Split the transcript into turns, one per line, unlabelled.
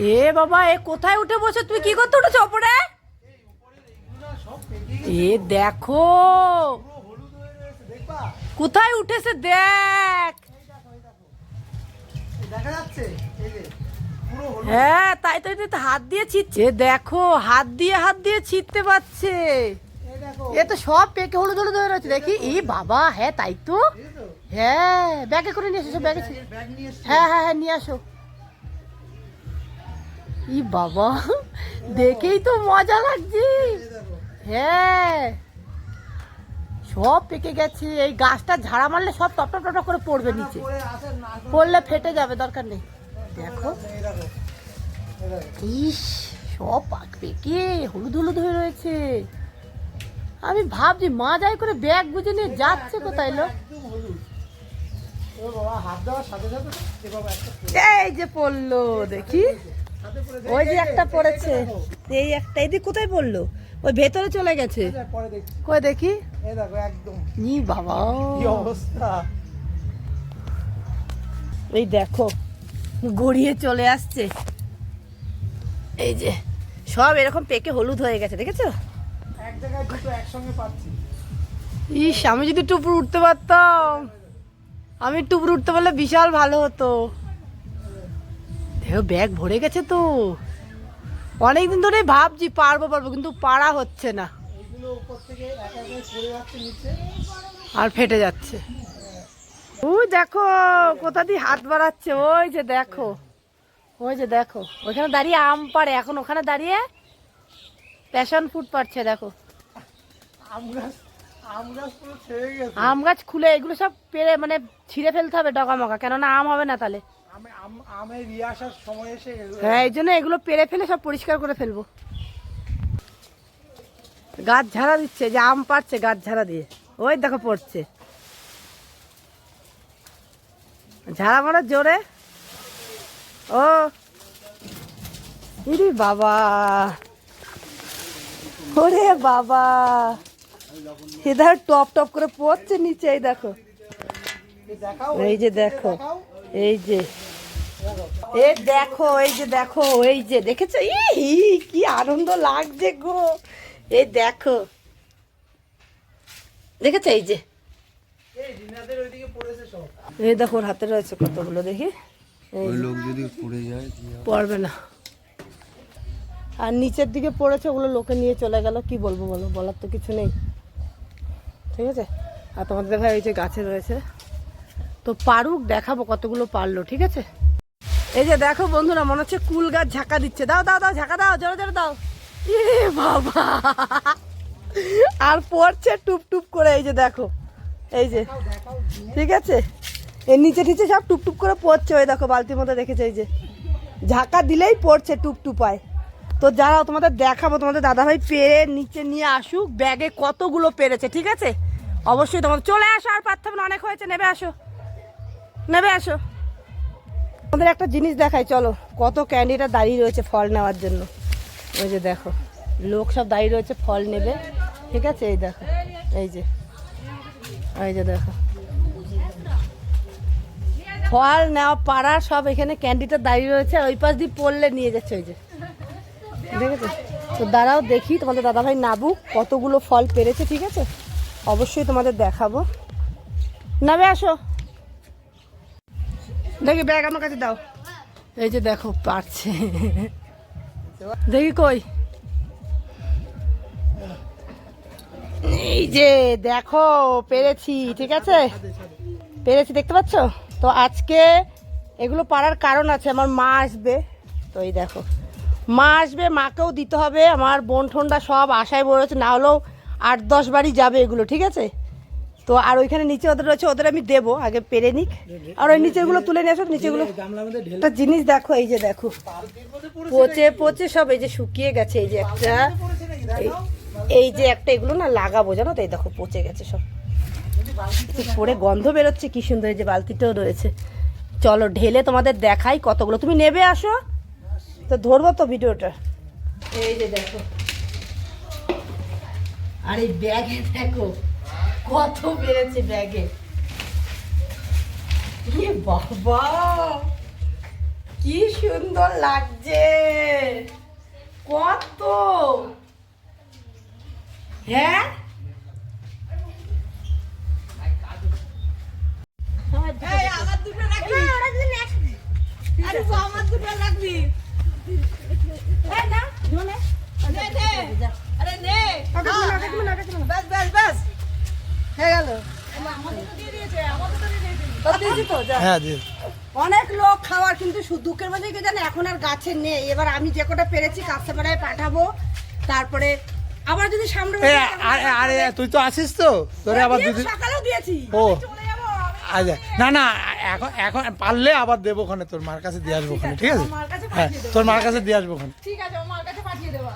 এ বাবা, এ কোথায় উঠে বসে? তুমি কি করতে উঠেছো ওপরে? এ দেখো। কোথায় উঠেছে দেখ। হ্যাঁ তাই তো এটা হাত দিয়ে ছিটছে। দেখো, হাত দিয়ে হাত দিয়ে ছিটতে পারছে। এ তো সব পেকে হলুদ হলুদ হয়ে রয়েছে। দেখি, ই বাবা হ্যাঁ তাই তো। হ্যাঁ ব্যাগে করে নিয়ে এসো, সব ব্যাগে হ্যাঁ হ্যাঁ হ্যাঁ নিয়ে আসো। ই বাবা দেখেই তো মজা লাগছে। হ্যাঁ। সব পেকে গেছে এই গাছটা ঝাড়া মারলে সব টপ টপ করে পড়বে নিচে। পড়লে ফেটে যাবে দরকার নেই। দেখো। ইস সব পাক হলুদ হলুদ হয়ে রয়েছে। আমি ভাবছি মা যাই করে ব্যাগ বুঝে নিয়ে যাচ্ছে কোথায় লোক? এই যে পড়ল দেখি। ওই যে একটা পড়েছে। এই একটা এদিক কোথায় পড়ল? ওই ভেতরে চলে গেছে। কই দেখি?
এই দেখো একদম।
ই বাবা।
কি অবস্থা?
এই দেখো গড়িয়ে চলে আসছে। এই যে সব এরকম পেকে হলুদ হয়ে গেছে দেখেছ?
এক জায়গায় দুটো একসঙ্গে পাচ্ছি।
ইস আমি যদি টুপুর উঠতে পারতাম আমি টুপুর উঠতে পারলে বিশাল ভালো হতো। দেখো ব্যাগ ভরে গেছে তো। অনেকদিন ধরে ভাবছি পারব পারব কিন্তু পারা হচ্ছে না। আর ফেটে যাচ্ছে। ওই দেখো কোথা দিয়ে হাত বাড়াচ্ছে ওই যে দেখো ওই যে দেখো ওইখানে দাঁড়িয়ে আম পাড়ে এখন ওখানে দাঁড়িয়ে প্যাশন ফুড পাচ্ছে দেখো।
আম গাছ পুরো
খুলে এগুলো সব পেরে মানে ছিঁড়ে ফেলতে হবে ডগা মগা কেননা আম হবে না তাহলে। হ্যাঁ এই জন্য এগুলো পেরে ফেলে সব পরিষ্কার করে ফেলব। গাছ ঝাড়া দিচ্ছে যে আম পাচ্ছে গাছ ঝাড়া দিয়ে। ওই দেখো পড়ছে। ঝাড়া মারার জোরে। ও ইরি বাবা। ওরে বাবা। এধার টপ টপ করে পড়ছে নিচে এই দেখো। এই যে দেখো এই যে। এ দেখো এই যে দেখো এই যে দেখেছ? ই কি আনন্দ লাগছে গো। এই দেখো। দেখেছ এই যে?
এই রিনাদের ওইদিকে পড়েছে সব।
এই দেখো ওর হাতে রয়েছে কতগুলো দেখি।
লোক যদি পড়ে যায়
পড়বে না। আর নিচের দিকে পড়েছে ওগুলো লোকে নিয়ে চলে গেল। কি বলব বলো বলার তো কিছু নেই। ঠিক আছে? আর তোমাদের ভাই ওই যে গাছে রয়েছে। তো পারুক দেখাবো কতগুলো পারল ঠিক আছে? এই যে দেখো বন্ধুরা মনে হচ্ছে কুল গাছ ঝাঁকা দিচ্ছে। দাও দাও দাও ঝাঁকা দাও জোরে জোরে দাও। এ বাবা। আর পড়ছে টুপ টুপ করে এই যে দেখো এই যে ঠিক আছে? এর নিচে টিচে সব টুপ টুপ করে পড়ছে ওই দেখো বালতির মধ্যে রেখেছে এই যে। ঝাঁকা দিলেই পড়ছে টুপ টুপায় তো যারা তোমাদের দেখাবো তোমাদের দাদাভাই পেরে নিচে নিয়ে আসুক ব্যাগে কতগুলো পেরেছে ঠিক আছে? অবশ্যই তোমাদের চলে আসো আর পারতে হবে না, অনেক হয়েছে নেবে আসো। নেবে আসো। আমাদের একটা জিনিস দেখাই, চলো। কত ক্যান্ডিডেট দাঁড়িয়ে রয়েছে ফল নেওয়ার জন্য। ওই যে দেখো, লোক সব দাঁড়িয়ে রয়েছে, ফল নেবে। ঠিক আছে? এই দেখো, এই যে এই যে দেখো। ফল নেওয়া পাড়ার সব এখানে ক্যান্ডিটা দাঁড়িয়ে রয়েছে ওই পাশ দিয়ে পড়লে নিয়ে যাচ্ছে ওই যে। দেখেছ তো দাঁড়াও দেখি, তোমাদের দাদাভাই নাবুক, কতগুলো ফল পেরেছে, ঠিক আছে? অবশ্যই তোমাদের দেখাবো। নাবে, আসো। দেখি ব্যাগ আমার কাছে দাও। এই যে দেখো পারছে। দেখি কই? এই যে দেখো পেরেছি ঠিক আছে? পেরেছি দেখতে পাচ্ছ? তো আজকে এগুলো পারার কারণ আছে আমার মা আসবে। তো এই দেখো মা আসবে মাকেও দিতে হবে আমার বোন ঠোনটা সব আশায় বলেছে না হলেও আট দশ বাড়ি যাবে এগুলো ঠিক আছে? তো আর ওইখানে নিচে ওদের রয়েছে, ওদের আমি দেবো, আগে পেরে নিক। আর ওই নিচেগুলো তুলে নিয়ে আসো নিচেগুলো একটা জিনিস দেখো, এই যে দেখো। পচে পচে সব, এই যে শুকিয়ে গেছে, এই যে একটা এই যে একটা, এগুলো না লাগাবো, জানো তো, এই দেখো, পচে গেছে সব। পরে গন্ধ বেরোচ্ছে, কি সুন্দর, এই যে বালতিটাও রয়েছে। চলো, ঢেলে তোমাদের দেখাই কতগুলো। তুমি নেবে, আসো। তো ধরবো তো ভিডিওটা। এই যে দেখো। আর এই ব্যাগে দেখো কত বেড়েছে ব্যাগে। বাবা কি সুন্দর লাগছে। কত। হ্যাঁ? আমার দুটো রাখবি। আরে আমার দুটো রাখবি এই না, নে, নে। আরে নে ব্যাস ব্যাস ব্যাস হয়ে গেল তোর দিয়েছি তো যা
হ্যাঁ
অনেক লোক খাওয়ার কিন্তু দুঃখের মাঝে কি জানে এখন আর গাছে নেই। এবার আমি যে কটা পেরেছি কাস্টমারে পাঠাবো তারপরে আবার যদি সামনে
আরে তুই তো আসিস তো? তোরে আবার
দিয়েছি,
দিদি
সকালেও দিয়েছি।
ও। আচ্ছা না না এখন এখন পারলে আবার দেবো ওখানে তোর মার কাছে দিয়ে আসব ওখানে ঠিক আছে? হ্যাঁ তোর মার কাছে দিয়ে আসব ওখানে।
ঠিক আছে আমার কাছে পাঠিয়ে দেবো।